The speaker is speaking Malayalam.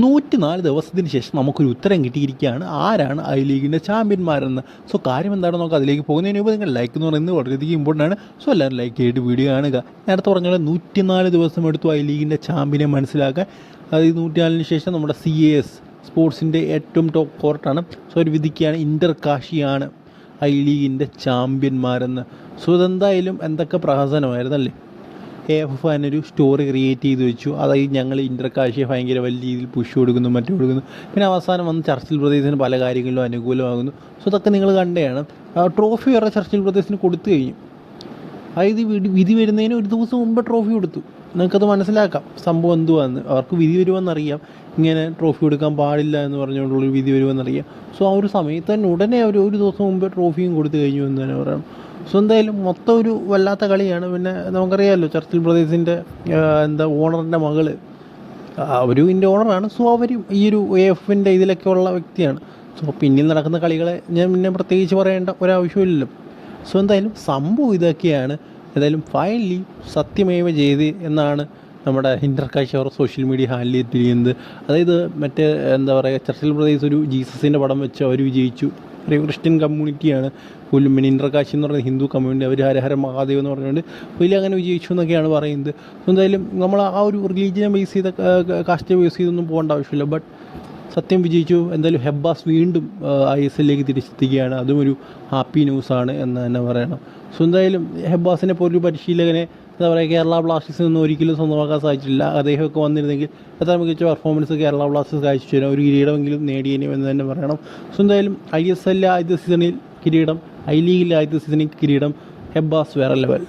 നൂറ്റി നാല് ദിവസത്തിന് ശേഷം നമുക്കൊരു ഉത്തരം കിട്ടിയിരിക്കുകയാണ്. ആരാണ് ഐ ലീഗിന്റെ ചാമ്പ്യന്മാരെന്ന്? സോ കാര്യം എന്താണെന്ന് നോക്കാം അതിലേക്ക് പോകുന്നതിന് മുമ്പ് നിങ്ങൾ ലൈക്ക് എന്ന് പറയുന്നത് വളരെയധികം ഇമ്പോർട്ടന്റ് ആണ്. സോ എല്ലാവരും ലൈക്ക് ചെയ്തിട്ട് വീഡിയോ കാണുക. നേരത്തെ പറഞ്ഞാൽ നൂറ്റിനാല് ദിവസം എടുത്തു ഐ ലീഗിന്റെ ചാമ്പ്യനെ മനസ്സിലാക്കാൻ. അത് ഈ നൂറ്റിനാലിന് ശേഷം നമ്മുടെ സി എ എസ് സ്പോർട്സിന്റെ ഏറ്റവും ടോപ്പ് കോർട്ടാണ് സോ ഒരു വിധിക്കുകയാണ് ഇന്റർ കാശിയാണ് ഐ ലീഗിന്റെ ചാമ്പ്യന്മാരെന്ന്. സോ ഇതെന്തായാലും എന്തൊക്കെ പ്രഹസനമായിരുന്നല്ലേ? എ എഫ് എഫ് അതിനൊരു സ്റ്റോറി ക്രിയേറ്റ് ചെയ്ത് വെച്ചു. അതായത് ഞങ്ങൾ ഇന്റർകാശിയെ ഭയങ്കര വലിയ രീതിയിൽ പുഷ് കൊടുക്കുന്നു മറ്റു കൊടുക്കുന്നു. പിന്നെ അവസാനം വന്ന് ചർച്ചിൽ പ്രദേശത്തിന് പല കാര്യങ്ങളിലും അനുകൂലമാകുന്നു. സോ ഇതൊക്കെ നിങ്ങൾ കണ്ടതാണ്. ട്രോഫി വരെ ചർച്ചിൽ പ്രദേശത്തിന് കൊടുത്തു കഴിഞ്ഞു. അതായത് വിധി വരുന്നതിന് ഒരു ദിവസം മുമ്പ് ട്രോഫി കൊടുത്തു. നിങ്ങൾക്കത് മനസ്സിലാക്കാം. സംഭവം എന്തുവാന്ന്. അവർക്ക് വിധി വരുമെന്നറിയാം. ഇങ്ങനെ ട്രോഫി കൊടുക്കാൻ പാടില്ല എന്ന് പറഞ്ഞുകൊണ്ടുള്ളൊരു വിധി വരുമെന്നറിയാം. സോ ആ ഒരു സമയത്ത് തന്നെ ഉടനെ അവർ ഒരു ദിവസം മുമ്പ് ട്രോഫിയും കൊടുത്തു കഴിഞ്ഞു എന്ന് തന്നെ പറയണം. സോ എന്തായാലും മൊത്തം ഒരു വല്ലാത്ത കളിയാണ്. പിന്നെ നമുക്കറിയാമല്ലോ ചർച്ചിൽ ബ്രദേഴ്സിന്റെ എന്താ ഓണറിന്റെ മകൾ അവരും ഇതിന്റെ ഓണറാണ്. സോ അവരും ഈ ഒരു എഫിന്റെ ഇതിലൊക്കെ ഉള്ള വ്യക്തിയാണ്. സോ പിന്നിൽ നടക്കുന്ന കളികളെ ഞാൻ പിന്നെ പ്രത്യേകിച്ച് പറയേണ്ട ഒരാവശ്യമില്ലല്ലോ. സോ എന്തായാലും സംഭവം ഇതൊക്കെയാണ്. എന്തായാലും ഫൈനലി സത്യമേവ ചെയ്ത് എന്നാണ് നമ്മുടെ ഇന്റർകാശ് അവർ സോഷ്യൽ മീഡിയ ഹാൻഡിൽ ചെയ്തിരിക്കുന്നത്. അതായത് മറ്റേ എന്താ പറയുക ചർച്ചിൽ ബ്രദേഴ്സ് ഒരു ജീസസിന്റെ പടം വെച്ച് അവർ വിജയിച്ചു. ഒരു ക്രിസ്ത്യൻ കമ്മ്യൂണിറ്റിയാണ്. പുല്ലും ഇന്റർകാശി എന്ന് പറയുന്ന ഹിന്ദു കമ്മ്യൂണിറ്റി അവർ ഹരഹര മഹാദേവ് എന്ന് പറഞ്ഞുകൊണ്ട് വലിയ അങ്ങനെ വിജയിച്ചു എന്നൊക്കെയാണ് പറയുന്നത്. എന്തായാലും നമ്മൾ ആ ഒരു റിലീജിയനെ ബേസ് ചെയ്ത കാസ്റ്റ് ബേസ് ചെയ്തൊന്നും പോകേണ്ട ആവശ്യമില്ല. ബട്ട് സത്യം വിജയിച്ചു. എന്തായാലും ഹെബ്ബാസ് വീണ്ടും ഐ എസ് എല്ലിലേക്ക് തിരിച്ചെത്തുകയാണ് അതും ഒരു ഹാപ്പി ന്യൂസാണ് എന്ന് തന്നെ പറയണം. സോ എന്തായാലും ഹെബ്ബാസിനെ പോലൊരു പരിശീലകനെ എന്താ പറയുക കേരള ബ്ലാസ്റ്റേഴ്സിൽ നിന്ന് ഒരിക്കലും സ്വന്തമാക്കാൻ സാധിച്ചില്ല. അദ്ദേഹമൊക്കെ വന്നിരുന്നെങ്കിൽ എത്ര മികച്ച പെർഫോമൻസ് കേരള ബ്ലാസ്റ്റേഴ്സ് കാഴ്ച തരാം. ഒരു കിരീടമെങ്കിലും നേടിയേനും എന്ന് തന്നെ പറയണം. സോ എന്തായാലും ഐ എസ് എല്ലിൽ സീസണിൽ കിരീടം ഐ ലീഗിലെ ആദ്യത്തെ സീസണിൽ കിരീടം ഹെബ്ബാസ് വേറെ ലെവൽ